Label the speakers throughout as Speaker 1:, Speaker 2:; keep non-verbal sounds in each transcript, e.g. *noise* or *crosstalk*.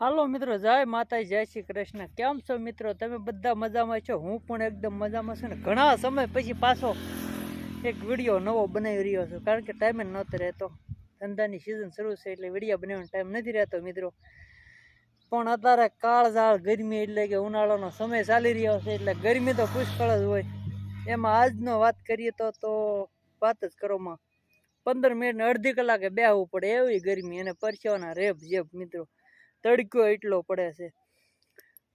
Speaker 1: હાલો મિત્રો, જય માતા જય શ્રી કૃષ્ણ. કેમ છો મિત્રો? તમે બધા મજામાં છો? હું પણ એકદમ મજામાં છું ને ઘણા સમય પછી પાછો એક વીડિયો નવો બનાવી રહ્યો છું. કારણ કે ટાઈમ જ નહોતો રહેતો. ધંધાની સિઝન શરૂ છે એટલે વીડિયો બનાવવાનો ટાઈમ નથી રહેતો મિત્રો. પણ અત્યારે કાળઝાળ ગરમી એટલે કે ઉનાળાનો સમય ચાલી રહ્યો છે એટલે ગરમી તો પુષ્કળ જ હોય. એમાં આજનો વાત કરીએ તો તો વાત જ કરોમાં પંદર મિનિટને અડધી કલાકે બેહવું પડે એવી ગરમી અને પરસેવાના રેપ જેપ મિત્રો. તડક્યો એટલો પડે છે.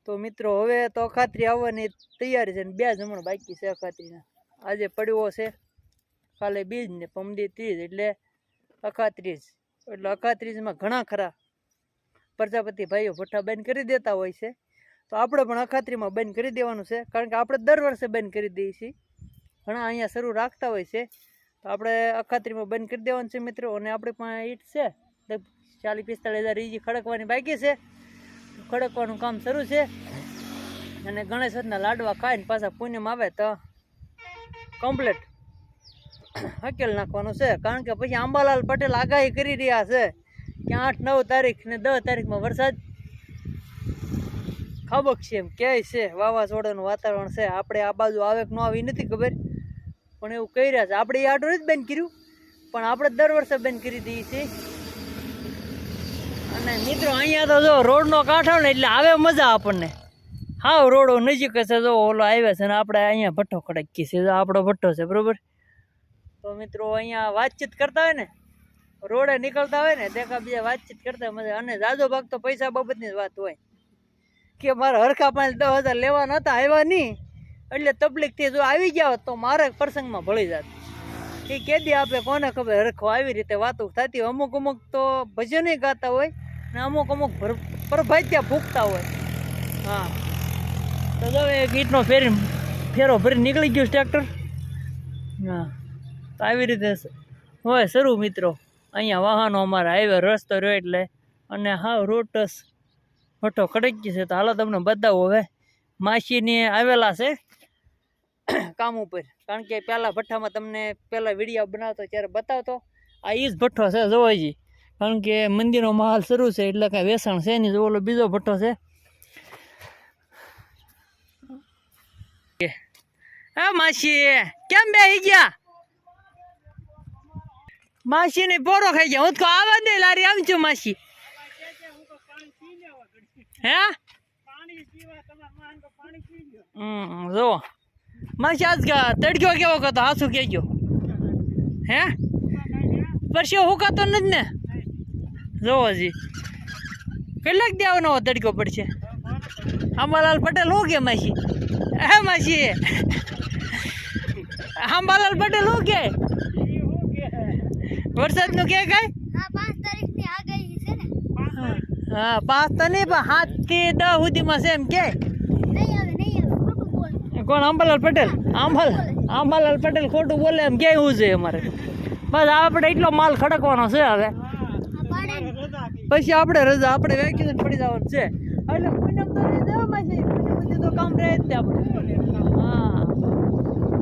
Speaker 1: તો મિત્રો, હવે તો અખાત્રી આવવાની તૈયારી છે ને બે જમણ બાકી છે અખાત્રીના આજે પડવો છે, કાલે બીજ ને પમદી ત્રીજ એટલે અખાત્રીજ. એટલે અખાત્રીજમાં ઘણા ખરા પ્રજાપતિ ભાઈઓ ભઠ્ઠા બંધ કરી દેતા હોય છે. તો આપણે પણ અખાત્રીમાં બંધ કરી દેવાનું છે, કારણ કે આપણે દર વર્ષે બંધ કરી દઈએ છીએ. ઘણા અહીંયા શરૂ રાખતા હોય છે. તો આપણે અખાત્રીમાં બંધ કરી દેવાનું છે મિત્રો, અને આપણી પાસે ઈટ છે. ચાલીસ પિસ્તાળીસ હજાર ઈજી ખડકવાની બાકી છે. ખડકવાનું કામ શરૂ છે. અને ગણેશ હદના લાડવા ખાઈને પાછા પૂનમ આવે તો કમ્પ્લેટ હકેલ નાખવાનું છે. કારણ કે પછી આંબાલાલ પટેલ આગાહી કરી રહ્યા છે કે આઠ, નવ તારીખ ને દસ તારીખમાં વરસાદ. ખબક છે એમ કહે છે. વાવાઝોડાનું વાતાવરણ છે. આપણે આ બાજુ આવે કે ન આવી નથી ખબર. પણ એવું કહી રહ્યા છે. આપણે એ આડું જ બેન કર્યું. પણ આપણે દર વર્ષે બેન કરી દઈએ છીએ અને મિત્રો, અહીંયા તો જો રોડનો કાંઠો ને એટલે આવે મજા આપણને. હાવ રોડો નજીક છે, જો ઓલો આવે છે ને આપણે અહીંયા ભઠ્ઠો ખડકી છે આપણો ભઠ્ઠો છે, બરાબર? તો મિત્રો, અહીંયા વાતચીત કરતા હોય ને, રોડે નીકળતા હોય ને, દેખા બીજા વાતચીત કરતા મજા. અને જાજો ભાગ તો પૈસા બાબતની જ વાત હોય. કે મારે હરખા પાંચ દસ હજાર લેવા નહોતા આવ્યા નહીં. એટલે તકલીફથી જો આવી ગયા હોત તો મારે પ્રસંગમાં ભળી જાત. એ કેદી આપે કોને ખબર, હરખો આવી રીતે વાતો થતી હોય. અમુક અમુક તો ભજને ગાતા હોય ને અમુક અમુક પ્રભાત્યા ફૂંકતા હોય. હા. તો જો એ ગીતનો ફેરી, ફેરો ફરી નીકળી ગયો ટ્રેક્ટર. હા. તો આવી રીતે હોય શરૂ મિત્રો. અહીંયા વાહનો અમારા હાઈવે રસ્તો રહ્યો એટલે. અને હા રોટસ મોટો કડકી છે. તો હાલો તમને બતાવો હવે. માસીને આવેલા છે. કામ ઉપર. કારણ કે પહેલાં ભઠ્ઠામાં તમને પહેલાં વીડિયો બનાવતો ત્યારે બતાવતો. આ એ જ ભઠ્ઠો છે જોવાજી. કારણ કે મંદિરનો માહોલ શરૂ છે એટલે કાંઈ વેસણ છે નહીં. ઓલો બીજો ભઠ્ઠો છે. હા માસી કેમ બે ગયા? માસી ને પોરો ખાઈ ગયા. હું તો આવા દે લારી આમ છું માસી. હે? હમ જો માસી આજ કા તડક્યો કેવો કતો હાસુ કે ગયો હે પરસ્યો હુકાતો નથી ને? જોવો જી કેટલાક નવો તડક્યો પડશે? અંબાલાલ પટેલ હું કે માસી? હે માસી? અંબાલાલ પટેલ હું કે? વરસાદનું કે કઈ?
Speaker 2: હા પાંચ
Speaker 1: તો નહીં પણ સાતથી દસ સુધીમાં છે એમ કે
Speaker 2: નહીં આવે નહીં આવે ખોટું બોલ
Speaker 1: કોણ? આંબાલાલ પટેલ? આંબાલ આંબાલાલ પટેલ ખોટું બોલે એમ કેવું છે અમારે? બસ આપણે એટલો માલ ખડકવાનો છે હવે. પછી આપણે રજા આપણે વેકેશન પડી જવાનું છે. એટલે પૂનમ તો જવામાં છે. સુધી તો કામ રહે જ આપણે. હા.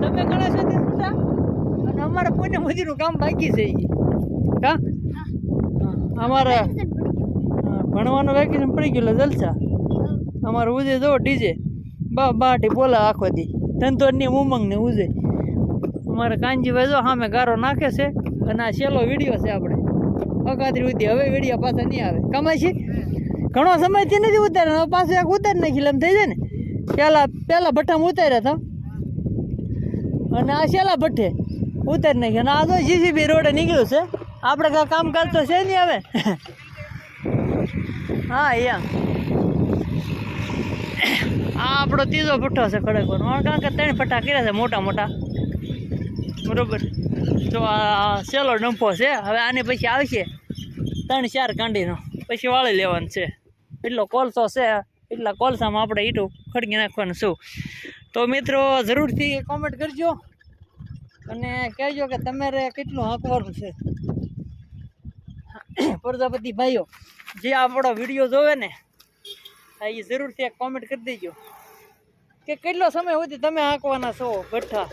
Speaker 1: તમે ઘણા સુધી સુધા? અને અમારે પૂનમ સુધીનું કામ બાકી છે હા
Speaker 2: હા.
Speaker 1: હા. અમારે. હા, ભણવાનું વેકેશન પડી ગયું એટલે જલસા. અમારે ઉજે જો ડીજે. બા, બાટી બોલા આખો દી. ધંધોની ઉમંગ ને ઉજે. અમારે કાનજીભાઈ જો સામે ગારો નાખે છે અને આ છેલ્લો વીડિયો છે આપણે. અગાત્રી ઉધી હવે વીડિયો પાછા નહીં આવે. કમાય છે? ઘણો સમયથી નથી ઉતાર્યો, હવે પાછું એક ઉતારી નાખી એમ થઈ જાય ને. પહેલાં પહેલાં ભઠ્ઠામાં ઉતાર્યા હતા. અને આ છેલ્લા ભઠ્ઠે ઉતારી નાખી અને આ તો જીસીબી રોડે નીકળ્યું છે. આપણે કાંઈ કામ કરતો છે નહીં હવે? હા, અહીંયા. આપણો ત્રીજો ભઠ્ઠો છે ખડકવાનો કારણ કે ત્રણ ભઠ્ઠા કર્યા છે મોટા મોટા. બરોબર? તો આ સેલો ડંપો છે, હવે આની પછી આવશે ત્રણ ચાર કાંડીનો. પછી વાળી લેવાનું છે. એટલો કોલસો છે, એટલા કોલસામાં આપણે ઈટું ખડકી નાખવાનું છું તો મિત્રો, જરૂરથી કોમેન્ટ કરજો અને કહેજો કે તમારે કેટલું હાંકવાનું છે. પ્રજાપતિ ભાઈઓ, જે આપણો વીડિયો જોવે ને એ જરૂરથી એક કોમેન્ટ કરી દેજો. કે કેટલો સમય સુધી તમે હાંકવાના છો ગઠ્ઠા?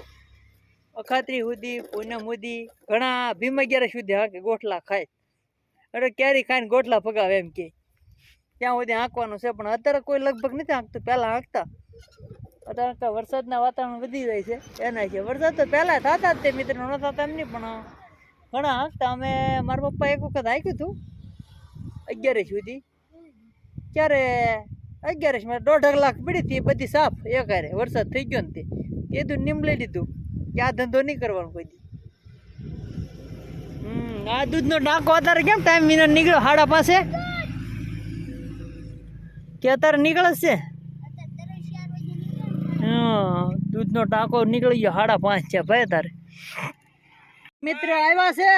Speaker 1: અખાત્રી સુધી, પૂનમ સુધી, ઘણા ભીમ અગિયાર સુધી હાંકે, ગોઠલા ખાય. અરે ક્યારેય ખાઈને ગોઠલા પગાવે એમ કે. ત્યાં સુધી હાંકવાનું છે, પણ અત્યારે કોઈ લગભગ નથી હાંકતું, પહેલાં હાંકતા. અત્યારે વરસાદના વાતાવરણ વધી જાય છે, એના છે. વરસાદ તો પહેલાં થતા જ તે મિત્રો, ન થતા એમ નહીં, પણ ઘણા હાંકતા. અમે, મારા પપ્પા એક વખત હાંક્યું હતું, અગિયારે સુધી. ક્યારે અગિયારસમાં દોઢ લાખ પડી હતી બધી સાફ એક હારે વરસાદ થઈ ગયો ને તે. કીધું નીમ લઈ લીધું. કે આ ધંધો નહીં કરવાનો કોઈ દી. હમ આ દૂધનો ડાકો અત્યારે કેમ ટાઈમ વિના નીકળ્યો હાડા પાસે? કે અત્યારે નીકળે છે દૂધનો ટાંકો નીકળી ગયો હાડા પાંચ છે ભાઈ તારે મિત્ર આવ્યા છે?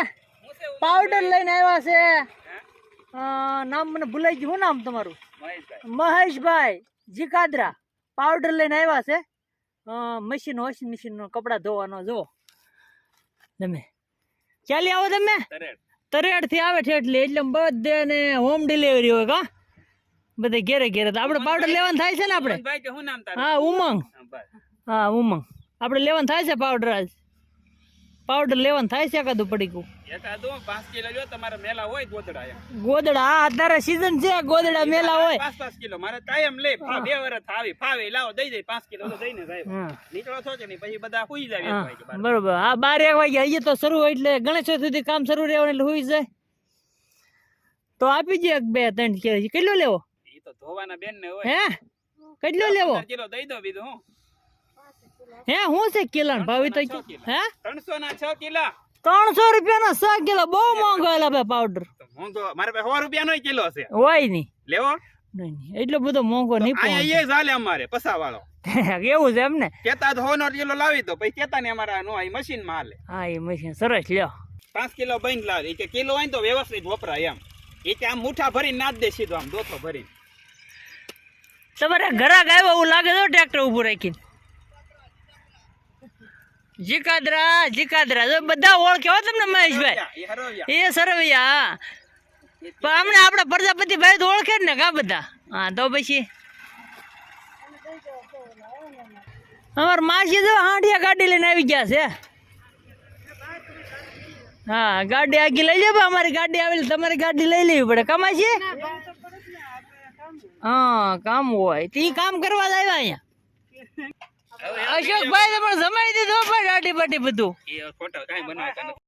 Speaker 1: પાવડર લઈને આવ્યા છે. નામ મને ભૂલાઈ ગયું શું નામ તમારું? મહેશભાઈ. જીકાદરા. પાવડર લઈને આવ્યા છે. મશીન વોશિંગ મશીનનો કપડાં ધોવાનો જો તમે. ચાલી આવો તમે? તરેડ. થી આવે છે એટલે એટલે બધે ને હોમ ડિલિવરી હોય કા બધે ઘેરે ઘેરે. તો આપણે પાવડર લેવાનું થાય છે ને આપણે?
Speaker 3: તારું?
Speaker 1: હા ઉમંગ.
Speaker 3: હા,
Speaker 1: ઉમંગ. આપણે લેવાનું થાય છે પાવડર આજ. પાવડર લેવાનું થાય છે કાદુ પડી
Speaker 3: એકાદું પાંચ કિલો જો તમારે મેલા હોય ગોદડા એમ.
Speaker 1: ગોદડા હા અત્યારે સીઝન છે ગોદડા મેલા હોય.
Speaker 3: પાંચ પાંચ કિલો. મારે કાયમ લે બે વર્ષ આવી ફાવે લાવો દઈ દઈ પાંચ કિલો તો દઈને જાય નીકળો છો કે નહીં? પછી બધા હુઈ જાય એક
Speaker 1: હા
Speaker 3: વાગે બાર.
Speaker 1: બરોબર. હા બાર એક વાગે અહીંયા તો શરૂ હોય એટલે ગણેશ સુધી કામ શરૂ રહેવાનું એટલે જાય. તો આપી દે એક બે ત્રણ કેટલો લેવો?
Speaker 3: એ તો ધોવાના બેન ને હોય.
Speaker 1: હે? કેટલો લેવો?
Speaker 3: કિલો દઈ દો બીજું હું.
Speaker 1: હે છે કિલો ભાવ તો હે?
Speaker 3: ત્રણસો ના છ કિલા.
Speaker 1: ત્રણસો રૂપિયાનો સો કિલો બહુ મોંઘો એલા ભાઈ પાવડર
Speaker 3: તો મોંઘો મારે પાસે સો રૂપિયા નો કિલો છે.
Speaker 1: હોય નહીં.
Speaker 3: લેવો?
Speaker 1: નહીં એટલો બધો મોંઘો નહીં
Speaker 3: પણ એ ચાલે અમારે પસા વાળો
Speaker 1: પહોંચે *laughs* એવું છે એમ ને?
Speaker 3: કેતા તો નો કિલો લાવી તો પછી કેતા ને અમારા નો આ મશીનમાં હાલે.
Speaker 1: હા એ મશીન સરસ લ્યો.
Speaker 3: પાંચ કિલો બંધ લાવે કે કિલો હોય તો વ્યવસ્થિત વપરાય એમ. એ કે આમ મુઠા ભરી ના જ દે સીધો આમ દોથો ભરી
Speaker 1: તમારે ઘરાક આવ્યો એવું લાગે છે ટ્રેક્ટર ઊભું રાખીને. જીકાદરા જીકાદરા. જો બધા ઓળખે હો તમને મહેશભાઈ?
Speaker 3: એ
Speaker 1: સરવૈયા. પણ અમને આપણા પ્રજાપતિ ભાઈ તો ઓળખે જ ને કા બધા? હા તો પછી? અમાર માસી જો હાંડિયા ગાડી લઈને આવી ગયા છે. હા ગાડી આગી લઈ લે અમારી ગાડી આવેલી તમારી ગાડી લઈ લેવી પડે. કમાય છે? હા કામ હોય. તો કામ કરવા જ આવ્યા અહીંયા? અશોકભાઈ પણ જમાઈ દીધો પણ ગાડી પાટી બધું.
Speaker 3: એ ખોટો કઈ બનાવતા નથી.